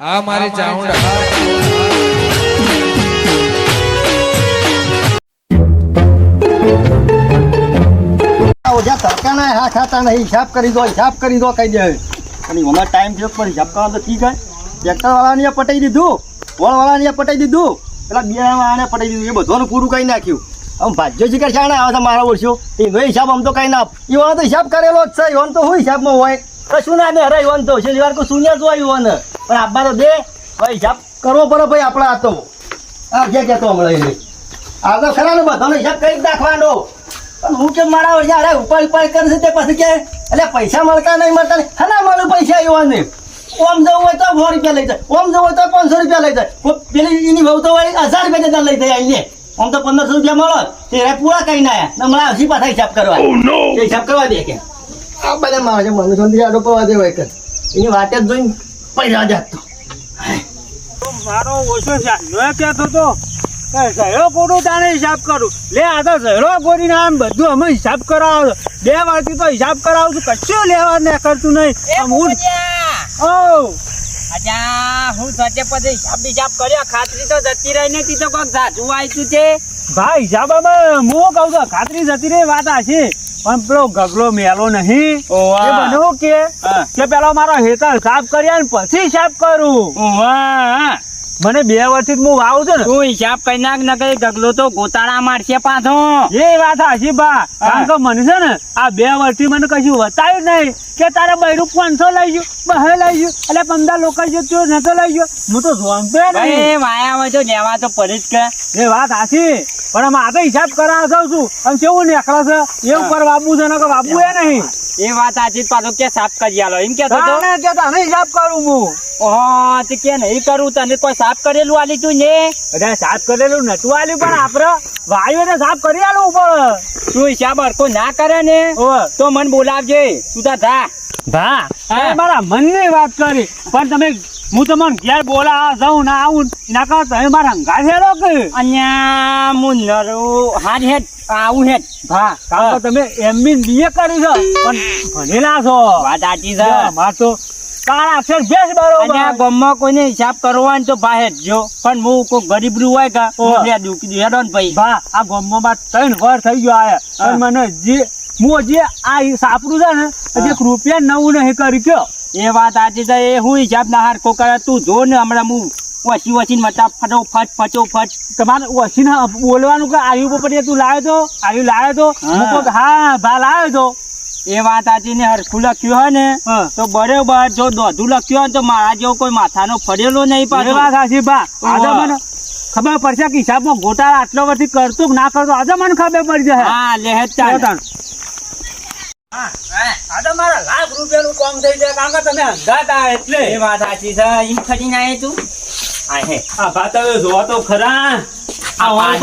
આ મારી ચાઉંડા ઓજા તડકાના હા ખાતા નહીં હિસાબ કરી દો હિસાબ કરી દો કહી દે. અને હમણાં ટાઈમ થયો પણ હિસાબ કરવા તો ઠીક હોય પટાઈ દીધું વળ વાળાને પટાઈ દીધું. પેલા બિયારણ વાળાને પટાઈ દીધું એ બધાનું પૂરું કરી નાખ્યું. આમ ભાજ્યો જીકર છે આવે મારા ઓળખ્યો એનો હિસાબ આમ તો કઈ ના ઈવાનો તો હિસાબ કરેલો જ છે ઈવન તો શું હિસાબમાં હોય? કશું ના ને હરે ઈવન તો છે ઈવન કોઈ શૂન્ય જ હોય ઈવન પણ આબા તો દે. ભાઈ હિસાબ કરવો પડે ભાઈ આપણા આ તો આ જે કહેતો હમણાં એને. આ તો ખરા ને બધાનો હિસાબ કરી નાખવાનો. પણ હું કેમ મારા વળી અરે ઉપર ઉપર કરે છે તે પછી કે એટલે પૈસા મળતા નહીં મળતા નહીં. હા ના મળે પૈસા એવાને. ઓમ જવું હોય તો સો રૂપિયા લઈ જાય. ઓમ જવું હોય તો પાંચસો રૂપિયા લઈ જાય. પેલી એની ભાવ તો વળી હજાર રૂપિયા જતા લઈ જાય અહીંયા આમ તો પંદરસો રૂપિયા મળો. તે રે પૂરા કઈ ના આયા. ને હમણાં હજી પાછા હિસાબ કરવા. તે હિસાબ કરવા દે કે. આ બધા મારા મને સંધી આડો પડવા દેવાય કે એની વાતે જ જોઈને પૈસા જતો મારો ઓછો છે. નો કહેતો તો ઝેરો કોડું તાણે હિસાબ કરું. લે આ તો સહેલો કોડી આમ બધું અમે હિસાબ કરાવો. બે વારથી તો હિસાબ કરાવું છું. કશું લેવા ને કરતું નહીં. હું ઓ અચ્છા હું સચ્ચે પછી હિસાબ બિસાબ કર્યો. ખાતરી તો જતી રહી નથી તો કોક સાચું આવ્યું છે. ભાઈ હિસાબમાં હું કહું છું? ખાતરી જતી રહી વાત આ છે. પણ પેલો ગગલો મેલો નહીં. એ બન્યું કે? કે પેલો મારો હેતર સાફ કર્યા ને પછી સાફ કરું. મને બે વર્ષથી હું વાવ છું ને. તું હિસાબ કઈ નાખ ને કઈ ગગલો તો ગોતાળા મારશે પાછો. એ વાત હાચી બા. કારણ કે મને છે ને આ બે વર્ષથી મને કશું બતાવ્યું નહીં કે તારે બૈરું પાંચસો લઈ ગયું બહે લઈ ગયું એટલે પંદર લોકો જો તું નતો લઈ ગયો. હું તો જોનતો નહીં. ભાઈ વાયા હોય તો લેવા તો પડે જ કે. એ વાત હાચી પણ આમાં આ તો હિસાબ કરાવવા છું અને કેવું નીકળે છે? એવું પર બાબુ છે ને કે બાબુ એ નહીં. એ વાત સાચી પાછો કે સાફ કરી આલો. એમ કેતો તો? કે તાણે હિસાબ કરું હું. ઓહો તે કે નહીં કરું તને કોઈ સાફ કરેલું આલી તું ને? અરે સાફ કરેલું નતું આલ્યું પણ આપડે વાયુને સાફ કરી આલો ઉપર. તું હિસાબ અડકો ના કરે ને. તો મને બોલાવજે. તું તા હા. તમે મારા મનની વાત કરી પણ તમે હું તમને ઘેર બોલા જાઉં ના આવું ના કરતા તમે મારા હંગા હેરો કે? અહીંયા હું નરું. હાર હેડ આવું હેડ. ભા કારણ તમે એમ બી બીએ કર્યું છે પણ ભણેલા છો. વાત સાચી છે. માર તો કાળા અક્ષર બેસ અને બરોબર. ગામમાં કોઈને હિસાબ કરવો હોય ને તો બહાર જો પણ હું કોઈ ગરીબ રૂ હોય કે ઓહ. હું. લે દઉં કીધું હેડો ને ભાઈ. ભા આ ગામમાં ત્રણ વર થઈ ગયો આયા પણ મને જે હું જે આ સાપરું છે ને હજી રૂપિયા નવું નહીં કરી કયો. એ વાત સાચી તો એ હું હિસાબ ના હારકો કરે તું જો ને હમણાં હું ઓછી ઓછી મતા ફટો ફટ ફટો ફટ તમારે ઓછીને બોલવાનું કે આવ્યું ઉપર તું લાવ્યો તો? આવ્યું લાવ્યો તો? હા. ભા લાવ્યો તો. એ વાત સાચી ને હરખું લખ્યું હોય ને તો બરોબર જો દોધું લખ્યું હોય ને તો મારા જેવો કોઈ માથાનો ફરેલો નહીં પાછો. વાત સાચી બા આજે મને ખબર પડશે કે હિસાબમાં ગોટાળા આટલો વર્ષથી કરતું કે ના કરતો આજે મને ખબર પડી જાય હા લે હેડ ચાલ. ચાલ. આજે મારા લાખ રૂપિયાનું કામ થઈ જાય કારણ કે તમે હંગાતા એટલે. એ વાત સાચી છે એમ ખરી ના તું. આ હે. આ ભાત હવે જોવા તો ખરા. આ.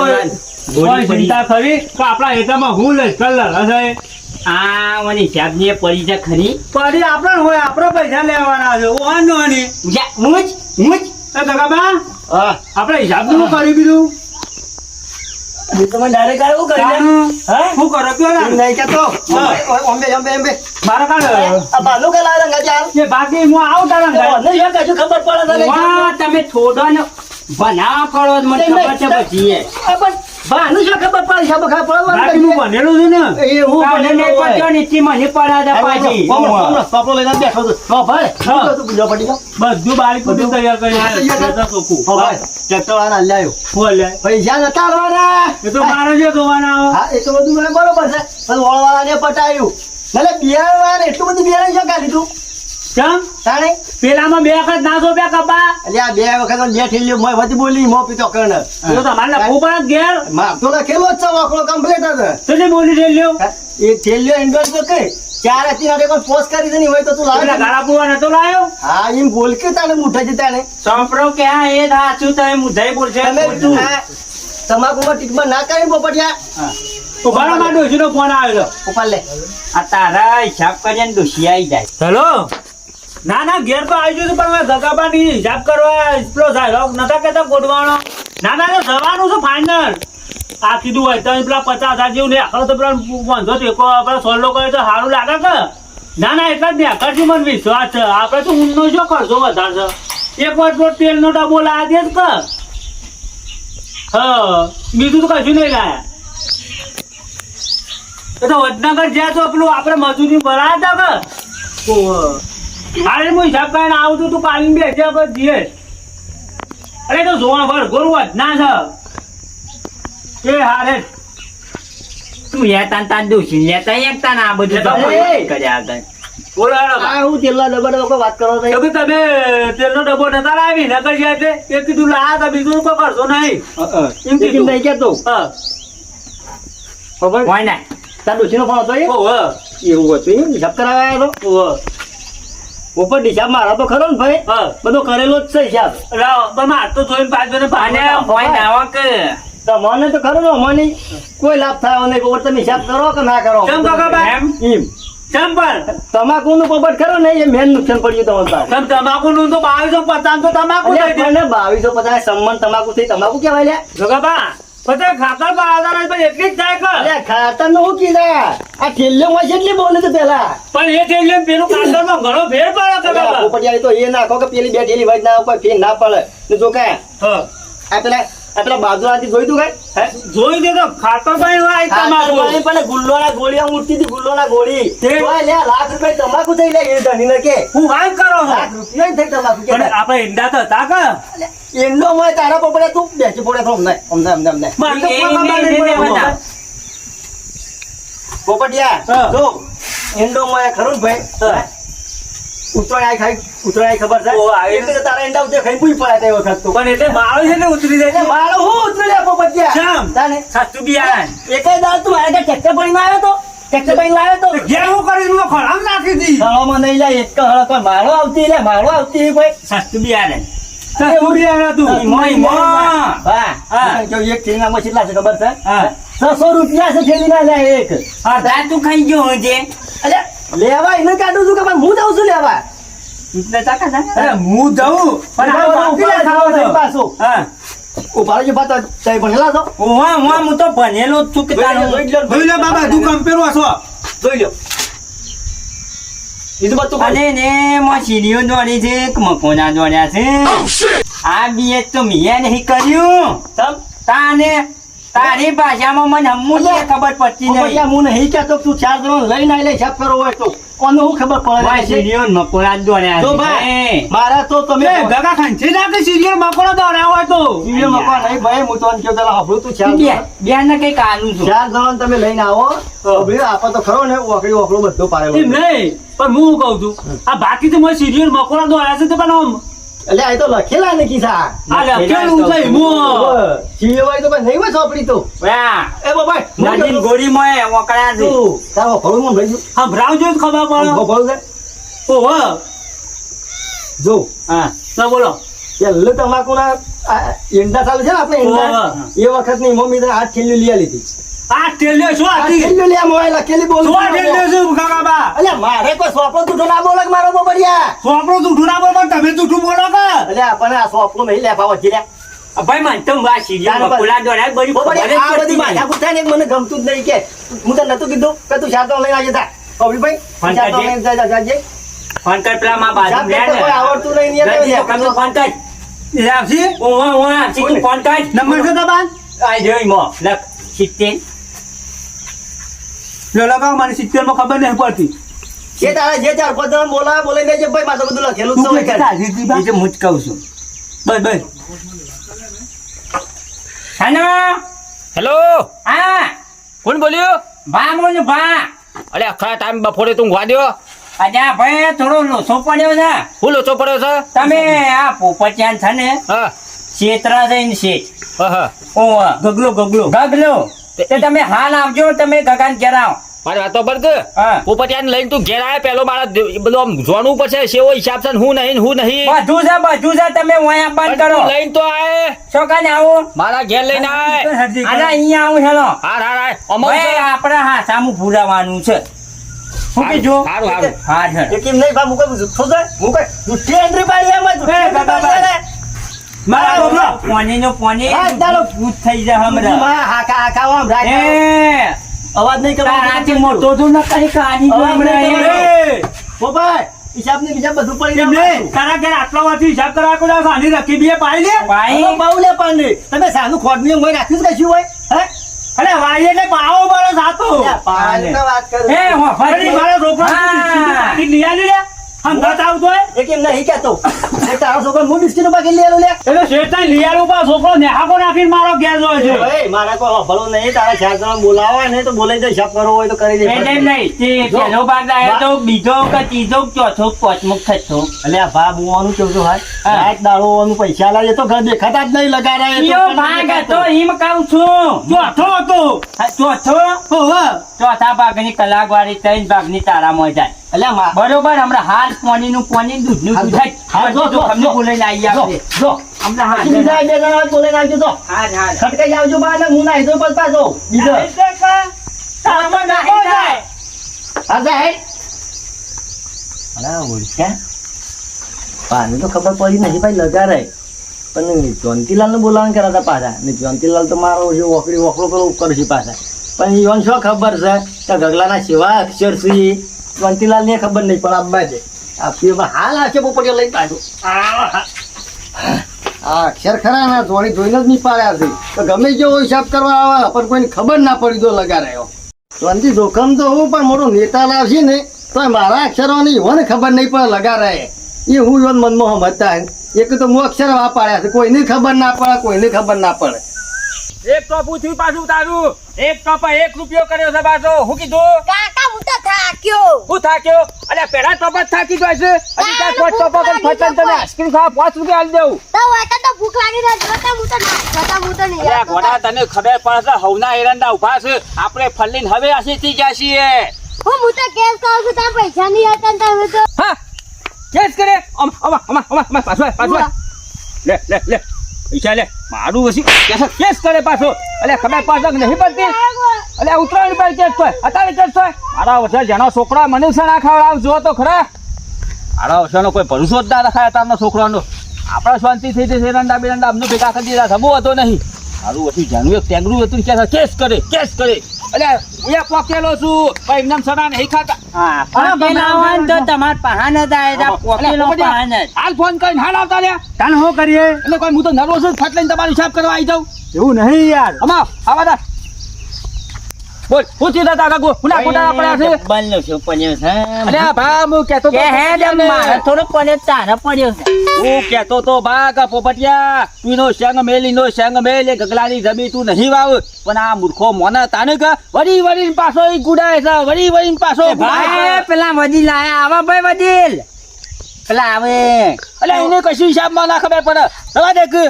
ચિંતા કે આપણા હેતામાં હું લઈશ કલર હશે આ મને હિસાબની પડી છે ખરી. પડી આપણે હોય આપણે પૈસા લેવાના છે ઓનો ની જા, હું જ હું જ. આપણે હિસાબનું કરી દીધું તમે ડાયરેક્ટ આવ્યું કરી હા? શું કરો કયો એમ નહીં કેતો. મારા કાઢ. આ ભાનું કે લાવે રંગા ચાલ એ બાકી હું આવું તારા કશું ખબર પડે વાહ, તમે થોડો ને બના પડો મને ખબર છે પછી એ. પણ ભાનું શું ખબર પડે છે ખબર બાકી હું પડવાનું છું ને એ હું કાલે ભણેલો નહીં હોય. પડ્યો ને મને પડ્યા હતા પાછી. હમણાં- હમણાં પાપડો લઈને બેઠો છું. હો ભાઈ, હા. શું કહું તું બીજો પડી ગયો? બધું બારીક બધું તૈયાર કરી હા, તૈયાર હો ભાઈ, ટ્રેક્ટરવાળાને હાલ્યા આવ્યો. બોલ લે. પૈસા નતા આલવાના. એ તો મારે જે ધોવાના હા, એ તો બધું મને બરોબર છે. પણ વળવાળાને પટાયું. એટલે બિયારણવાળાને એટલું બધું બિયારણ શું કાઢી તું? કેમ તાણે? પેલામાં બે વખત ના બે કપા? અલ્યા બે વખત તો બે ઠેલીઓ મોય વધી બોલી, મો પીતો કણ તો તમારે લખવું પડે ઘેર? માર તો લખેલો જ છે, વાંકડો કમ્પ્લીટ છે. તો નહીં બોલી હા, એ ઠેલીઓ invert તો કે? ચાર હતી નાટે કોઈ પોસ્ટ કરી દેની હોય તો તું લાવ. એટલે ગાળા પુવા નતો લાયો? હા, એમ બોલ કે તાણે મુઠા છે ને સંપરો કે હા એ તમે મુદ્દાઈ બોલશે તમે ખોટું. આ તમાકુમાં ટીકમાં ના કરી પોપટિયા તો બરાબર ડોશીનો ફોન આવ્યો ઉપર લે. આ તારા હિસાબ કરીને ડોશી આવી જાય. હતો હેલો? ના ના, ઘેર તો આવી ગયું પણ હવે ગગાબાની હિસાબ કરવા એટલો સાહેબ નતા કેતા ગોઠવાનો? ના ના જવાનું છે ફાઇનલ આ કીધું હોય તમે પેલા પચાસ હજાર જેવું ને આખો તો પેલા વાંધો છે આપણે સોલ્લો કરે તો સારું લાગે કે? ના ના, એટલા જ ને આખા મને વિશ્વાસ છે. આપણે તો ઊંડનો જો ખર્ચો વધારે છે? એક વાર તો તેલનો ડબ્બો લાવી દે કે? હા, બીજું તો કશું નહીં લાયા. એ તો વડનગર જ્યાં તો પેલું આપણે મજૂરી ભરાયા હતા કે? અરે હું હિસાબ કરીને આવું છું તું પાણી બે હજાર પર જીએ. અરે તો જોવા ભર ગોરવા ના છે એ હારે. તું યા તાન દોશી લેતા એકતા ના આ બધું. કર્યા આગળ બોલો હું તેલના ડબ્બા ડબ્બા વાત કરો છો? તમે તમે તેલનો ડબ્બો નતા લાવી? નકર ગયા તે એ કીધું લા તો બીજું કોઈ કરશો નહીં. એમ કીધું. નહીં કેતો હા. ખબર? હોય ને. તાર ડોશીનો ફોન હતો એ? એવું હતું એમ હિસાબ ઓહો હતો ઉપર હિસાબ મારા તો ખરો ને ભાઈ? બધો કરેલો જ છે હિસાબ. લાવો તો જોઈને પાછો ને અને હોય ને કે? તમને તો ખરો ને અમને કોઈ લાભ થયો નહીં ઉપર તમે હિસાબ કરો કે ના કરો? કેમ કાકા બા? એમ? ચંપલ તમાકુ નું પોપટ ખરો ને એ મેન નુકસાન પડ્યું તમારે પાસે. તમ તમાકુ નું તો બાવીસો પચાસ તો તમાકુ બાવીસો પચાસ સંબંધ તમાકુ થઈ તમાકુ કેવાય લ્યા. જગાબા પછી ખાતર પાડતા નહીં પણ એટલી જ થાય કે અલ્યા ખાતરનું શું કીધા? આ ઠેલ્યો માં કેટલી બોલે તો પેલા. પણ એ થેલી ને પેલું ખાતરમાં ઘણો ફેર પડે કે પોપટિયા તો એ નાખો કે પેલી બે ઠેલી વજ ના ઉપર ફેર ના પડે. ને જો કે આ પેલા આ પેલા બાજુમાંથી જોઈ તું કઈ? જોઈ દે તો ખાતર પાણી તમાકુ પાણી પણ ગુલ્લોના ગોળીઓ ઉડતી હતી ગુલ્લોના ગોળી. તે? લે લાખ રૂપિયા તમાકુ થઈ લે એ ધણીને કે. હું વાત કરો લાખ રૂપિયા થઈ તમાકુ કે આપણે ઈંડા તો હતા કે એંડો મોય તારા પોપડે તું બેસી પડે તો અમને અમને અમને અમને. પોપટિયા જો એંડો મોય ખરું ને ભાઈ. ઉતરાય ખાઈ ઉતરાય ખબર છે? એટલે તારા એંડા ઉતે ખાઈ પૂઈ પડે તે વખત તો. પણ એટલે માળો છે ને ઉતરી જાય એટલે હું ઉતરી જાય પોપટિયા? કેમ? તાને? સસ્તું બિયારણ એકેય દાળ તું મારા ટ્રેક્ટર ભરીને આવ્યો તો? ટ્રેક્ટર પડીને આવ્યો તો? ઘેર હું કરી હું ખરાબ નાખી દી. હળોમાં નહીં લે એક તો હળો કોઈ મારો આવતી લે મારો આવતી કોઈ. સસ્તું બિયારણ સસ્તું બિયારણ હતું ઈમો, ઈમો. હા. હા. જો એક થેલીમાં કેટલા છે ખબર છે? હા. છસો રૂપિયા છે થેલીના લે એક. હા તા તું ખાઈ ગયો હોજે અલ્યા લેવા એને કાઢું છું કે પણ હું જાઉં છું લેવા? એટલે તાકા. અરે હું જાઉં? પણ આ લે ખાવો છો. પાછું. હા. ઊભા જો પાછો ચાય ભણેલા છો? ઉવા, હું તો ભણેલો જ છું કે જોઈ લે બાબા તું કમ્પેરો છો. જોઈ લ્યો તો બધું અરે ને મો સીડીઓ દોડી છે કે મકોના દોડ્યા છે. આ બીએ તો મિયા નહીં કર્યું. તમ? તાને તારી ભાષામાં મને હમું ખબર પડતી નહીં. હું નહીં કહેતો તો તું ચાર જણો લઈને આવી લે હિસાબ કરો હોય તો. કોને હું ખબર પડે માં સીડીઓ ને મકોના જ દોડ્યા જો ભાઈ. મારા તો તમે સિરિયલ મકોડો દોડ્યા હોય તો. મકવા નહીં ભાઈ હું તો કહ્યું પેલા હાંભળું તું ચાર બે જણ- બે ને કંઈક આનું છું. ચાર તમે લઈને આવો. હાંભળ્યું? આપો તો ખરો ને ઓકડી ઓકડો બધો પાડેલો નહીં પણ હું કહું છું? આ બાકી તો મને સિરિયલ મકોડા દોડ્યા છે તો પણ એટલે આ તો લખેલા ને કીધા આ લખેલું છે મો. જીવે હોય તો ભાઈ નહીં હોય સોપડી તો. એ બાબા નાજીન ગોરી વકડા છે. દે તારો ભળું મને લઈ હા ભરાવજો જ ખબર પડે ભળું છે ઓહો જો. હા. તો બોલો. એટલે તમાકુના ઈંડા ચાલુ છે ને આપણે ઈંડા? એ વખતની મમ્મી તો હાથ થેલીઓ લઈ હતી. આ ટેલ્યો શું આ લે મોબાઈલ અકેલી બોલ શું ટેલ્યો શું કાકા બા અલ્યા મારે કોઈ સોપરો તૂટો ના બોલે મારો બબડિયા? સોપરો તૂટો ના બોલ તમે તૂટું બોલો કે? અલ્યા પણ આ સોપરો નહીં લે પાવો જીરા ભાઈ માન તમ વા સીરિયા બકુલા દોરા બરી બબડે આ બધી માથા કુતા ને મને ગમતું જ નહીં કે. હું તને નતું કીધું કે તું શાતો લઈ આવજે તા કવડી ભાઈ શાતો લઈ જા જા જે ફોન પેલા માં બાજુ લે કોઈ આવડતું નહીં ને એટલે ફોન કર. લાવસી ઓવા ઓવા ચીકુ ફોન નંબર તો દબાન આઈ જોઈ મો લખ. 17 લડકા મને સિત્તેરમાં ખબર નહીં પડતી. એ તારા જે ચાર પાંચ બોલા બોલે નહીં ભાઈ માથે બધું લખેલું છે હું જ કહું છું. બસ બસ. Hello hello? હા. કોણ બોલ્યો? ભા બોલ ભા અરે આખા ટાઈમ બપોરે તું ગવા દો અજા ભાઈ થોડો લોચો પડ્યો છે. હું લોચો પડ્યો છે? તમે આ પોપટિયાન છે ને હા. શેતરા જઈને શેત ઓહ ગગલો ગગલો. ગગલો. તે તમે હાલ આવજો તમે ગગન ઘેર આવો. મારી વાતો પર કે પોપટિયાને લઈને તું ઘેર આવે પેલો મારા બધું આમ જોવાનું પડશે સેવો હિસાબ છે ને હું નહીં હું નહીં. બધું છે બધું છે તમે વયા બંધ પણ કરો. લઈને તો આય. છોકરાને આવો? મારા ઘેર લઈને આય. અરે અહીંયા આવું હેલો. હા હા હા. અમારું આપણે હા સામું પૂરાવાનું છે. શું કીધું? હારું હારું. હા હા કેમ નહીં બા મુકે જુઠ્ઠો છે? મુકે. જુઠ્ઠી એન્ટ્રી પાડી એમ જ જુઠ્ઠી પાડી એને. મારા ગગલો પોનીનો પોની હા, ભૂત થઈ જાય હમણાં. માં હાકા હાકા આમ રાખ. એ. અવાજ નહીં કરવાનો. તારાથી મોટો તો ન કરી કાઢી જો અવાજ નહીં હમણાં કરવાનો. એ. એ ઓ ભાઈ હિસાબ ને હિસાબ બધું પડી એમ જાય તારા ઘેર આટલા વારથી હિસાબ કરવા કોઈ દાડો આની રખી બીએ ભાઈ. બહુ લે પણ તમે સાનું ખોટની મોય રાખ્યું કે શું હોય? હે? અરે વાઈ એટલે બાવો મારો સાતો વાત કરું. એ મારો લે. હંગાત આવતો તો એ કેમ નહીં કહેતો. એ તારો છોકરો હું બિસ્કીટ ઉપર લઈ આલો લે. એટલે શેઠાઈ લઈ આલો પણ છોકરો નેહાકો નાખીને મારો ઘેર જોયો છે. ભાઈ મારા કોઈ હોભળો નહીં તારા જણા બોલાવો ને તો બોલાઈ દે શપ કરવો હોય તો કરી દે. એ નહીં તે પહેલો ભાગ લાવ્યો તો બીજો કે ત્રીજો ચોથો પાંચમો છઠ્ઠો. એટલે આ ભા બુવાનું કેવું છું ભાઈ? રાત દાડો વાનું પૈસા લાગે તો ઘર દેખાતા જ નહીં લગાડા એ તો ભાગ. હતો એમ કહું છું. ચોથો હતો. ચોથો. ચોથા ભાગની કલાક વાળી ત્રણ ભાગની તારામાં જાય. એટલે બરોબર? હમણાં હાલ પોની નું પોની દૂધ જો, તમને જો. બોલાઈને આવી જો, આપશે જો. હમણાં હાલ. બે જણા નાખજો તો હાલ હાલ. ખટકાઈ આવજો બા ને હું નાઈ દો પછી પાછો બીજો. તારામાં નાખી જાય. અરે અરે ઓળખ્યા પાણી તો ખબર પડી નહીં ભાઈ લગા રહે પણ જોનતીલાલ ને કર્યા કરાતા પાછા. ને જોનતીલાલ તો મારો ઓકડી ઓકડો પેલો કરશે પાછા. પણ ઈવન શું ખબર છે કે ગગલાના સેવા અક્ષર છે વંતીલાલ ને ખબર નહીં, પણ આબા છે આ પીવા હાલ આ છે પોપટીઓ લઈ પાછું. આ અક્ષર ખરા ના, જોડી જોઈને જ નહીં પાડ્યા છે. તો ગમે જેવો હિસાબ કરવા આવે, પણ કોઈને ખબર ના પડી તો લગા રહ્યો વંતી જોખમ તો હું, પણ મોટો નેતા લાવશે ને, તો મારા અક્ષરોની યોન ખબર નહીં પડે લગા રહે એ હું યોન મનમાં સમજતા એક તો હું અક્ષર વાપાડ્યા છે, કોઈને ખબર ના પડે, કોઈને ખબર ના પડે. એક ટોપ ઉછી પાછું તારું. એક ટોપ એક રૂપિયો કર્યો છે પાછો. હું કીધું? કાકા હું તો થાક્યો. હું થાક્યો? અલ્યા પેલા ટોપ જ થાકી ગયો છે. અને ત્યાં પાંચ ટોપો કરીને ફટન તમે આઈસ્ક્રીમ ખાવા પાંચ રૂપિયા આલી દેવું. તો વાતા તો ભૂખ લાગી રહી છે હું તો નાખતા હું તો નહીં. અલ્યા. ઘોડા તને ખબર પડે છે હવના એરંડા ઊભા છે. આપણે ફલ્લીન હવે આસીથી જાશીએ હું હું તો કેસ કહું છું તારા પૈસા નહીં હતા તમે તો. હા કેસ કરે? અમ અમ અમ અમ પાછો પાછો લે લે લે. પૈસા લે. મારું વસી કેસ કરે પાછો. અલ્યા ખબર પાછો નહીં પડતી? અલ્યા ઉતરાણ પર કેસ થાય અત્યારે કેસ થાય મારા વચ્ચે જેનો છોકરા મનુષ્ય ના ખાવડાવ જો તો ખરા. મારા વચ્ચેનો કોઈ ભરોસો જ ના રખાય તારના છોકરાનો. આપણા શાંતિ થઈ જશે, રંડા બિરંડા અમને ભેગા કરી દીધા. સમૂહ હતો નહીં. મારું વસી જાણવું એક ટેંગરું હતું કેસ કરે કેસ કરે. અલ્યા હું એ પોકેલો છું. ભાઈ એમને સડા નહીં ખાતા. હા પોકેલા હોય ને તો તમાર પહાન જ. આવે પોકેલો પહાન હાલ ફોન કરીને હાલ આવતા રહ્યા. તાન શું કરીએ? એટલે કોઈ હું તો નર્વસ છું ફટ લઈને તમારો હિસાબ કરવા આવી જાઉં. એવું નહીં યાર. અમા આવા દા. બોલ હું સીધા તા કાકુ ઉના કોટા પડ્યા છે? ડબ્બાનો શું પડ્યો છે? અરે ભા હું કહેતો તો કે હે ડબ મારે થોડો પડ્યો તારા પડ્યો છે. હું કહેતો તો ભા કા પોપટિયા તુંનો સંગ મેલીનો સંગ મેલે ગગલાની જમી તું નહીં વાવ. પણ આ મૂર્ખો મોના તાને કા વરી વળી પાછો ઈ ગુડાય છે વળી વળી પાછો ભાઈ પેલા વડી લાયા આવા ભાઈ વડીલ. પેલા આવે. અલ્યા એને કશું હિસાબમાં ના ખબર પડે. રવા દે કે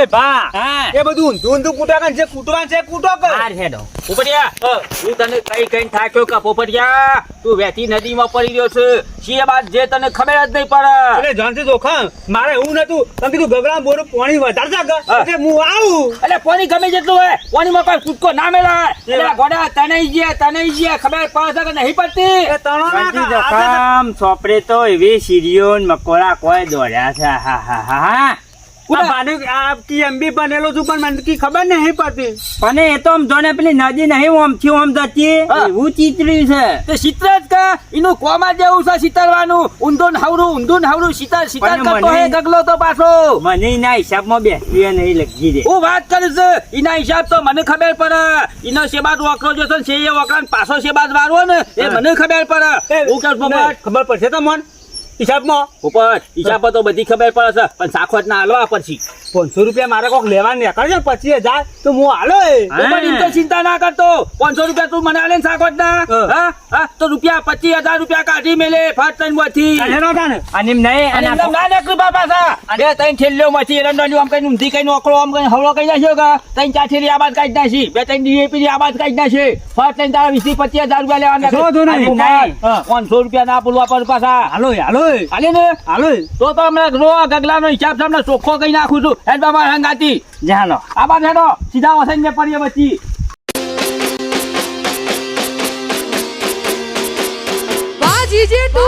એ ભા એ બધું ઊંધું ઊંધું કૂટા કરે જે કૂટવાનું છે કૂટો કર હાર હેડો. પોપટિયા હું. તને કઈ કઈ થાક્યો કે પોપટિયા? તું વેતી નદીમાં પડી રહ્યો છે. શી બાદ જે તને ખબર જ નહીં પડે. અરે જાનથી જોખમ. મારે એવું નતું. તમે કીધું ગગડા બોરું પાણી વધારતા છે એટલે હું આવું. એટલે પાણી ગમે જેટલું હોય પાણીમાં કોઈ કૂદકો ના મેળાય એટલે ગોડા તને ગયા તને ગયા. ખબર પડે કે નહીં પડતી? એ તણો ના જોખમ સોપરે તો એવી સીડીઓ ને મકોડા કોઈ દોડ્યા છે. હા હા હા હા. બનેલો છું પણ મને કી ખબર નહીં પડતી. પણ એ તો આમ જોને પેલી નદી નહીં ઓમથી ઓમ જતી. એવું ચિતર્યું છે. તે શીતળ જ કે. એનું કોમા જેવું છે શીતળવાનું? ઊંધું ને ઊંધું હવરું શીતળ. શીતળ કરતો મને- હે ગગલો તો પાછો. મને એના હિસાબમાં બેસી નહીં લગી દે. હું વાત કરું છું એના હિસાબ તો મને ખબર પડે. એનો શેબાદ વકરો જો છે એ વકરાને પાછો શેબાદ વાળવો ને એ મને ખબર પડે. હું ખબર પડશે તમને. હિસાબમાં? ઉપર. હિસાબ તો બધી ખબર પડે છે. પણ સાખવત ના હાલવા પછી. પાંચસો રૂપિયા મારે કોક લેવા નીકળશે પચીસ હજાર તો હું હાલો તો ચિંતા ના કરતો. પાંચસો રૂપિયા તું મને હાલે સાખવત ના હા. તો રૂપિયા પચીસ હજાર રૂપિયા કાઢી મેલે ફાટ ત્રણમાંથી. અને નહીં ના નીકળ્યું બાપા સા. બે ત્રણ છેલ્લો માંથી એરંડાની આમ કઈ ઊંધી કઈ નોકરો આમ કઈ હવળો કઈ નાખ્યો કે ત્રણ ચાર થેલી આબાદ કાઢી નાખી. બે ત્રણ ડીએપી ની આબાદ કાઢી નાખી. ફર્સ્ટ ત્રણ તારા વીસથી પચીસ હજાર રૂપિયા લેવાના જો તો નહીં. અરે. પાંચસો રૂપિયા ના બોલવા પર પાછા. હાલો હાલો હાલે ને? હાલો તો તો અમે રો ગગલાનો હિસાબ સામને ચોખ્ખો કઈ નાખું છું. હેડ બાબા હંગાતી જાનો આબાદ હેડો. સીધા વસઈને પડીએ વચ્ચી વાહ જીજે ટુ